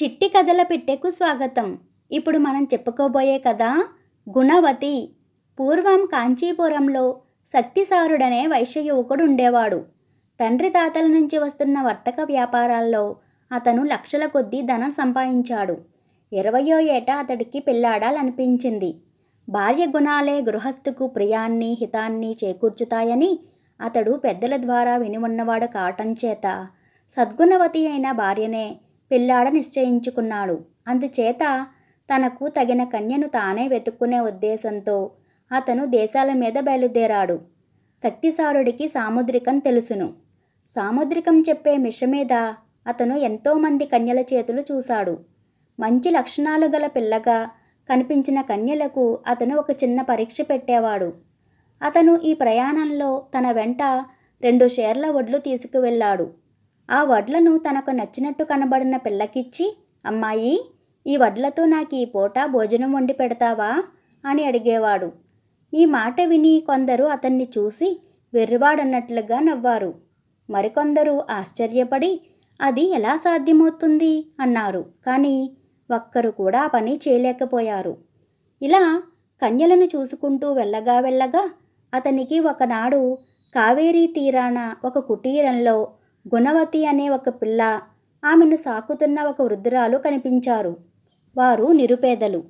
చిట్టి కథల పెట్టెకు స్వాగతం. ఇప్పుడు మనం చెప్పుకోబోయే కథ గుణవతి. పూర్వం కాంచీపురంలో శక్తిసారుడనే వైశ్య యువకుడు ఉండేవాడు. తండ్రి తాతల నుంచి వస్తున్న వర్తక వ్యాపారాల్లో అతను లక్షల కొద్దీ ధనం సంపాదించాడు. ఇరవయో ఏట అతడికి పెళ్ళాడాలనిపించింది భార్య గుణాలే గృహస్థుకు ప్రియాన్ని హితాన్ని చేకూర్చుతాయని అతడు పెద్దల ద్వారా విని ఉన్నవాడు కావటం చేత సద్గుణవతి అయిన భార్యనే పెళ్ళాడ నిశ్చయించుకున్నాడు. అందుచేత తనకు తగిన కన్యను తానే వెతుక్కునే ఉద్దేశంతో అతను దేశాల మీద బయలుదేరాడు. శక్తిసారుడికి సాముద్రికం తెలుసును. సాముద్రికం చెప్పే మిష మీద అతను ఎంతోమంది కన్యల చేతులు చూశాడు. మంచి లక్షణాలు గల పిల్లగా కనిపించిన కన్యలకు అతను ఒక చిన్న పరీక్ష పెట్టేవాడు. అతను ఈ ప్రయాణంలో తన వెంట రెండు షేర్ల వడ్లు తీసుకువెళ్ళాడు. ఆ వడ్లను తనకు నచ్చినట్టు కనబడిన పిల్లకిచ్చి అమ్మాయి ఈ వడ్లతో నాకు ఈ పూట భోజనం వండి పెడతావా? అని అడిగేవాడు. ఈ మాట విని కొందరు అతన్ని చూసి వెర్రివాడన్నట్లుగా నవ్వారు. మరికొందరు ఆశ్చర్యపడి అది ఎలా సాధ్యమవుతుంది? అన్నారు. కానీ ఒక్కరు కూడా ఆ పని చేయలేకపోయారు. ఇలా కన్యలను చూసుకుంటూ వెళ్ళగా వెళ్ళగా అతనికి ఒకనాడు కావేరీ తీరాన ఒక కుటీరంలో గుణవతి అనే ఒక పిల్ల ఆమెను సాకుతున్న ఒక వృద్ధురాలు కనిపించారు. వారు నిరుపేదలు.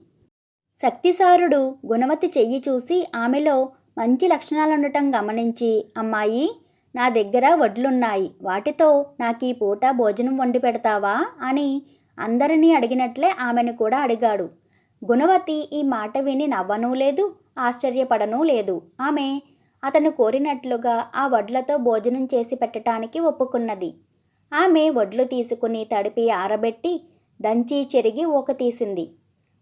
శక్తిసారుడు గుణవతి చెయ్యి చూసి ఆమెలో మంచి లక్షణాలుండటం గమనించి అమ్మాయి నా దగ్గర వడ్లున్నాయి. వాటితో నాకు ఈ పూట భోజనం వండి పెడతావా? అని అందరినీ అడిగినట్లే ఆమెను కూడా అడిగాడు. గుణవతి ఈ మాట విని నవ్వనూ లేదు ఆశ్చర్యపడనూ లేదు. ఆమె అతను కోరినట్లుగా ఆ వడ్లతో భోజనం చేసి పెట్టడానికి ఒప్పుకున్నది. ఆమె వడ్లు తీసుకుని తడిపి ఆరబెట్టి దంచి చెరిగి ఊక తీసింది.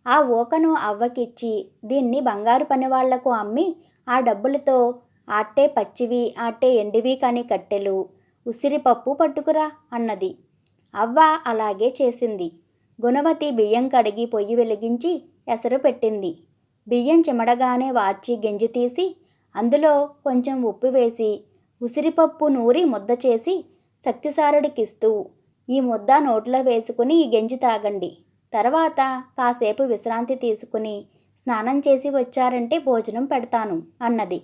ఆ ఊకను అవ్వకిచ్చి దీన్ని బంగారు పనివాళ్ళకు అమ్మి ఆ డబ్బులతో ఆట్టే పచ్చివి ఆట్టే ఎండివి కాని కట్టెలు ఉసిరిపప్పు పట్టుకురా అన్నది. అవ్వ అలాగే చేసింది. గుణవతి బియ్యం కడిగి పొయ్యి వెలిగించి ఎసరు పెట్టింది. బియ్యం చెమడగానే వార్చి గింజ తీసి అందులో కొంచెం ఉప్పు వేసి ఉసిరిపప్పు నూరి ముద్ద చేసి శక్తిసారుడికిస్తూ ఈ ముద్ద నోట్లో వేసుకుని ఈ గెంజి తాగండి. తర్వాత కాసేపు విశ్రాంతి తీసుకుని స్నానం చేసి వచ్చారంటే భోజనం పెడతాను అన్నది.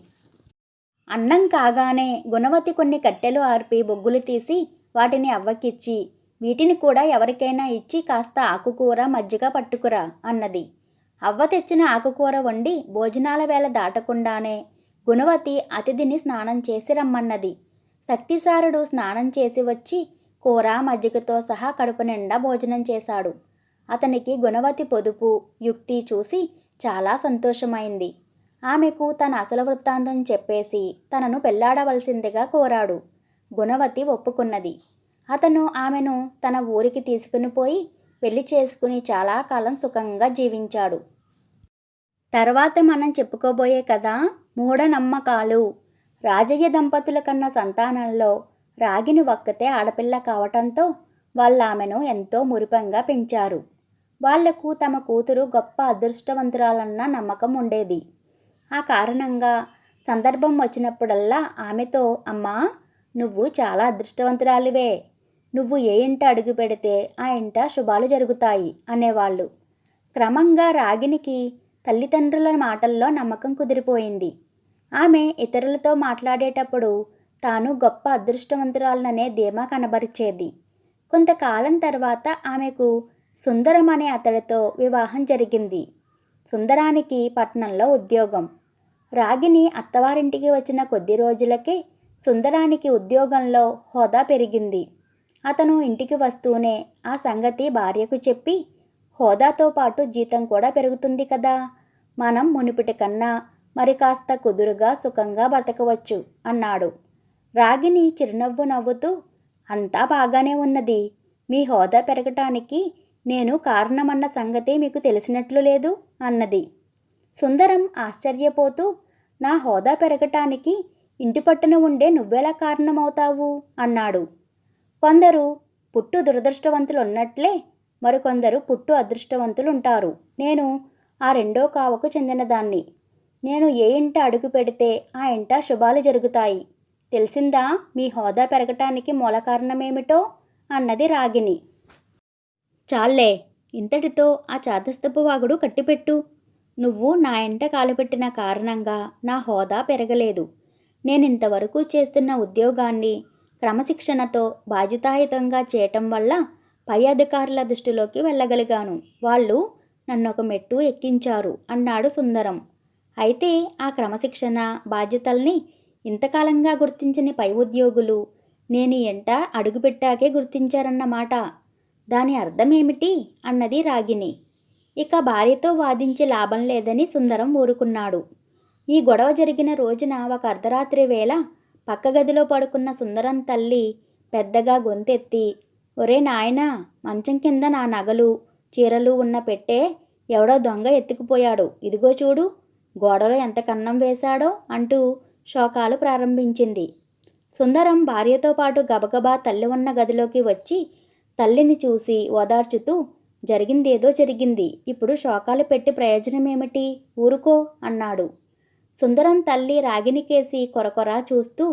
అన్నం కాగానే గుణవతి కొన్ని కట్టెలు ఆర్పి బొగ్గులు తీసి వాటిని అవ్వకిచ్చి వీటిని కూడా ఎవరికైనా ఇచ్చి కాస్త ఆకుకూర మజ్జిగ పట్టుకురా అన్నది. అవ్వ తెచ్చిన ఆకుకూర వండి భోజనాల వేళ దాటకుండానే గుణవతి అతిథిని స్నానం చేసి రమ్మన్నది. శక్తిసారుడు స్నానం చేసి వచ్చి కూర మజ్జిగతో సహా కడుపు నిండా భోజనం చేశాడు. అతనికి గుణవతి పొదుపు యుక్తి చూసి చాలా సంతోషమైంది. ఆమెకు తన అసలు వృత్తాంతం చెప్పేసి తనను పెళ్ళాడవలసిందిగా కోరాడు. గుణవతి ఒప్పుకున్నది. అతను ఆమెను తన ఊరికి తీసుకుని పోయి పెళ్ళి చేసుకుని చాలా కాలం సుఖంగా జీవించాడు. తర్వాత మనం చెప్పుకోబోయే కదా మూఢనమ్మకాలు. రాజయ్య దంపతుల కన్న సంతానంలో రాగిని ఒక్కతే ఆడపిల్ల కావటంతో వాళ్ళ ఆమెను ఎంతో మురిపంగా పెంచారు. వాళ్ళకు తమ కూతురు గొప్ప అదృష్టవంతురాలన్న నమ్మకం ఉండేది. ఆ కారణంగా సందర్భం వచ్చినప్పుడల్లా ఆమెతో అమ్మా నువ్వు చాలా అదృష్టవంతురాలివే. నువ్వు ఏ ఇంట అడుగు పెడితే ఆ ఇంట శుభాలు జరుగుతాయి అనేవాళ్ళు. క్రమంగా రాగినికి తల్లిదండ్రుల మాటల్లో నమ్మకం కుదిరిపోయింది. ఆమె ఇతరులతో మాట్లాడేటప్పుడు తాను గొప్ప అదృష్టవంతురాలననే ధీమా కనబరిచేది. కొంతకాలం తర్వాత ఆమెకు సుందరం అనే అతడితో వివాహం జరిగింది. సుందరానికి పట్నంలో ఉద్యోగం. రాగిని అత్తవారింటికి వచ్చిన కొద్ది రోజులకే సుందరానికి ఉద్యోగంలో హోదా పెరిగింది. అతను ఇంటికి వస్తూనే ఆ సంగతి భార్యకు చెప్పి హోదాతో పాటు జీతం కూడా పెరుగుతుంది కదా. మనం మునిపిటి కన్నా మరి కాస్త కుదురుగా సుఖంగా బతకవచ్చు అన్నాడు. రాగిని చిరునవ్వు నవ్వుతూ అంతా బాగానే ఉన్నది. మీ హోదా పెరగటానికి నేను కారణమన్న సంగతి మీకు తెలిసినట్లు లేదు అన్నది. సుందరం ఆశ్చర్యపోతూ నా హోదా పెరగటానికి ఇంటి పట్టున ఉండే నువ్వెలా కారణమవుతావు? అన్నాడు. కొందరు పుట్టు దురదృష్టవంతులు ఉన్నట్లే మరికొందరు పుట్టు అదృష్టవంతులు ఉంటారు నేను ఆ రెండో కావకు చెందినదాన్ని నేను ఏ ఇంట అడుగు పెడితే ఆ ఇంట శుభాలు జరుగుతాయి. తెలిసిందా మీ హోదా పెరగటానికి మూల కారణమేమిటో? అన్నది రాగిని చాలే ఇంతటితో ఆ చాదస్తపు వాగుడు కట్టిపెట్టు. నువ్వు నా ఎంట కాలుపెట్టిన కారణంగా నా హోదా పెరగలేదు. నేనింతవరకు చేస్తున్న ఉద్యోగాన్ని క్రమశిక్షణతో బాధ్యతాయుతంగా చేయటం వల్ల పై అధికారుల దృష్టిలోకి వెళ్ళగలిగాను. వాళ్ళు నన్ను ఒక మెట్టు ఎక్కించారు అన్నాడు సుందరం. అయితే ఆ క్రమశిక్షణ బాధ్యతల్ని ఇంతకాలంగా గుర్తించని పై ఉద్యోగులు నేను ఎంట అడుగుపెట్టాకే గుర్తించారన్నమాట. దాని అర్థమేమిటి? అన్నది రాగిని ఇక భార్యతో వాదించే లాభం లేదని సుందరం ఊరుకున్నాడు. ఈ గొడవ జరిగిన రోజున ఒక అర్ధరాత్రి వేళ పక్క గదిలో పడుకున్న సుందరం తల్లి పెద్దగా గొంతెత్తి ఒరే నాయనా మంచం కింద నా నగలు చీరలు ఉన్న పెట్టే ఎవడో దొంగ ఎత్తుకుపోయాడు. ఇదిగో చూడు గోడలో ఎంత కన్నం వేశాడో అంటూ శోకాలు ప్రారంభించింది. సుందరం భార్యతో పాటు గబగబా తల్లి ఉన్న గదిలోకి వచ్చి తల్లిని చూసి ఓదార్చుతూ జరిగిందేదో జరిగింది. ఇప్పుడు శోకాలు పెట్టి ప్రయోజనమేమిటి? ఊరుకో అన్నాడు. సుందరం తల్లి రాగినికేసి కొరకొరా చూస్తూ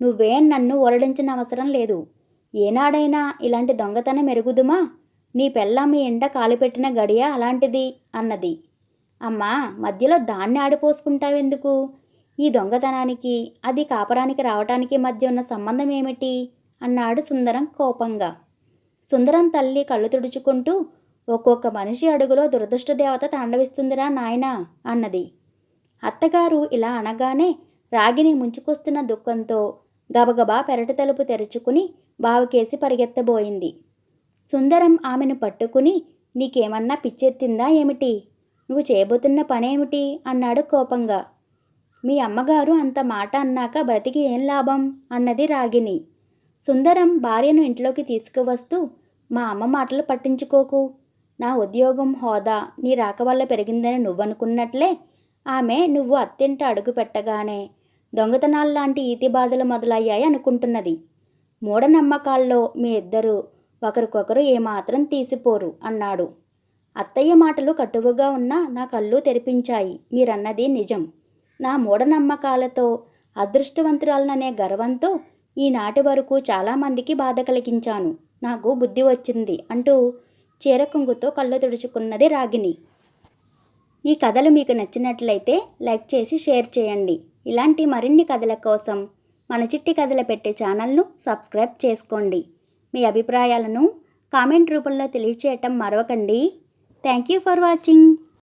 నువ్వేం నన్ను ఓరడించిన అవసరం లేదు. ఏనాడైనా ఇలాంటి దొంగతనం ఎరుగుదుమా? నీ పెళ్ళామి మీ ఎండ కాలిపెట్టిన గడియ అలాంటిది అన్నది. అమ్మా మధ్యలో దాన్ని ఆడిపోసుకుంటావెందుకు? ఈ దొంగతనానికి అది కాపరానికి రావటానికి మధ్య ఉన్న సంబంధం ఏమిటి అన్నాడు సుందరం కోపంగా. సుందరం తల్లి కళ్ళు తుడుచుకుంటూ ఒక్కొక్క మనిషి అడుగులో దురదృష్ట దేవత తాండవిస్తుందిరా నాయనా అన్నది. అత్తగారు ఇలా అనగానే రాగిని ముంచుకొస్తున్న దుఃఖంతో గబగబా పెరటి తలుపు తెరుచుకుని బావికేసి పరిగెత్తబోయింది. సుందరం ఆమెను పట్టుకుని నీకేమన్నా పిచ్చెత్తిందా ఏమిటి? నువ్వు చేయబోతున్న పనేమిటి? అన్నాడు కోపంగా. మీ అమ్మగారు అంత మాట అన్నాక బ్రతికి ఏం లాభం? అన్నది రాగిని సుందరం భార్యను ఇంట్లోకి తీసుకువస్తూ మా అమ్మ మాటలు పట్టించుకోకు. నా ఉద్యోగం హోదా నీ రాక వల్ల పెరిగిందని నువ్వనుకున్నట్లే ఆమె నువ్వు అత్తింట అడుగు పెట్టగానే దొంగతనాల్లాంటి ఈతి బాధలు మొదలయ్యాయి అనుకుంటున్నది. మూఢనమ్మకాల్లో మీ ఇద్దరు ఒకరికొకరు ఏమాత్రం తీసిపోరు అన్నాడు. అత్తయ్య మాటలు కటువుగా ఉన్నా నా కళ్ళు తెరిపించాయి. మీరన్నది నిజం. నా మూఢనమ్మకాలతో అదృష్టవంతురాలననే గర్వంతో ఈనాటి వరకు చాలామందికి బాధ కలిగించాను. నాకు బుద్ధి వచ్చింది అంటూ చీరకుంగుతో కళ్ళు తుడుచుకున్నది రాగిని ఈ కథలు మీకు నచ్చినట్లయితే లైక్ చేసి షేర్ చేయండి. ఇలాంటి మరిన్ని కథల కోసం మన చిట్టి కథలు పెట్టే ఛానల్ను సబ్స్క్రైబ్ చేసుకోండి. మీ అభిప్రాయాలను కామెంట్ రూపంలో తెలియచేయటం మరవకండి. Thank you for watching